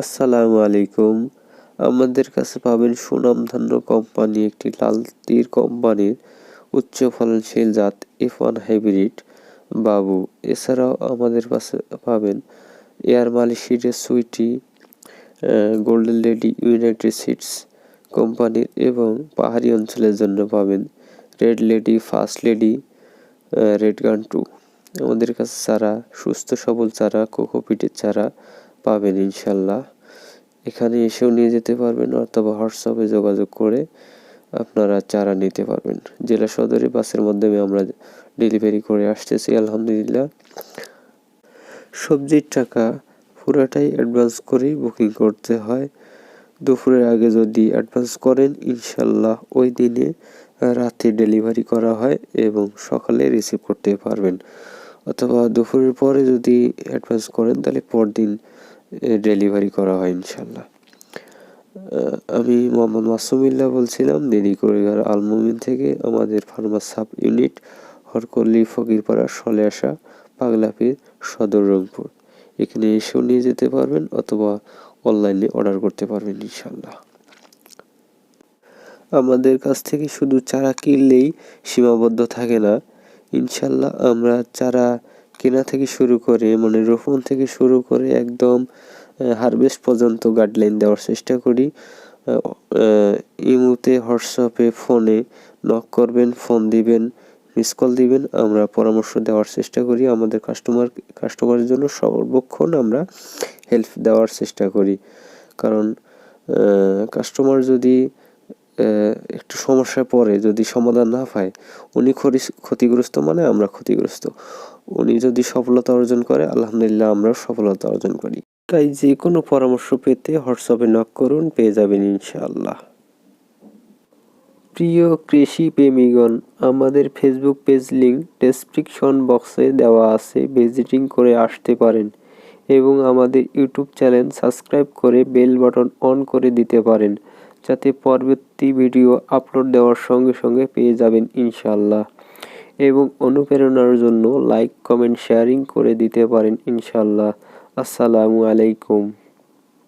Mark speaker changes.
Speaker 1: আসসালামু আলাইকুম। আমাদের কাছে পাবেন সুনামধন্য কোম্পানি, একটি লাল তীর কোম্পানির উচ্চ ফলনশীল জাত এফ ওয়ান হাইব্রিড বাবু। এছাড়াও আমাদের কাছে পাবেন এয়ার মালিশিডের Sweety Golden Lady United Seeds কোম্পানির এবং পাহাড়ি অঞ্চলের জন্য পাবেন Red Lady First Lady Red Gun two আমাদের কাছে চারা, সুস্থ সবল চারা, কোকোপিটের চারা পাবেন ইনশাল্লাহ। এখানে এসেও নিয়ে যেতে পারবেন অথবা হোয়াটসঅ্যাপে যোগাযোগ করে আপনারা চারা নিতে পারবেন। জেলা সদরে বাসের মাধ্যমে আমরা ডেলিভারি করে আসতেছি, আলহামদুলিল্লাহ। সবজির টাকা পুরাটাই অ্যাডভান্স করেই বুকিং করতে হয়। দুপুরের আগে যদি অ্যাডভান্স করেন, ইনশাল্লাহ ওই দিনে রাতে ডেলিভারি করা হয় এবং সকালে রিসিভ করতে পারবেন। অথবা দুপুরের পরে যদি অ্যাডভান্স করেন, তাহলে পরদিন ডেলিভারি করা হয় ইনশাল্লাহ। আমি মোহাম্মদ মাসুমিল্লা বলছিলাম দেরি করে আলমুমিন থেকে আমাদের ফার্মাস সাব ইউনিট হরকল্লি ফকিরপাড়া সলে আসা পাগলাপির, সদর রংপুর। এখানে এসেও নিয়ে যেতে পারবেন অথবা অনলাইনে অর্ডার করতে পারবেন ইনশাল্লাহ। আমাদের কাছ থেকে শুধু চারা কিনলেই সীমাবদ্ধ থাকে না। ইনশাল্লাহ আমরা চারা কেনা থেকে শুরু করে মানে রোপণ থেকে শুরু করে একদম হারভেস্ট পর্যন্ত গাইডলাইন দেওয়ার চেষ্টা করি। ইমুতে হোয়াটসঅ্যাপে, ফোনে নক করবেন ফোন দিবেন মিস কল দিবেন, আমরা পরামর্শ দেওয়ার চেষ্টা করি। আমাদের কাস্টমার কাস্টমারের জন্য সর্বক্ষণ আমরা হেল্প দেওয়ার চেষ্টা করি। কারণ কাস্টমার যদি একটু সমস্যায় পড়ে, যদি সমাধান না পায়, উনি ক্ষতিগ্রস্ত মানে আমরা ক্ষতিগ্রস্ত। উনি যদি সফলতা অর্জন করে, আলহামদুলিল্লাহ আমরাও সফলতা অর্জন করি। তাই যে কোনো পরামর্শ পেতে হোয়াটসঅ্যাপে নক করুন, পেয়ে যাবেন ইনশাআল্লাহ। প্রিয় কৃষি প্রেমীগণ, আমাদের ফেসবুক পেজ লিঙ্ক ডেসক্রিপশন বক্সে দেওয়া আছে ভিজিটিং করে আসতে পারেন এবং আমাদের ইউটিউব চ্যানেল সাবস্ক্রাইব করে বেল বাটন অন করে দিতে পারেন। যাতে পরবর্তী ভিডিও আপলোড দেওয়ার সঙ্গে সঙ্গে পেয়ে যাবেন ইনশাল্লাহ এবং অনুপ্রেরণার জন্য লাইক কমেন্ট শেয়ারিং করে দিতে পারেন ইনশাল্লাহ আসসালামু আলাইকুম।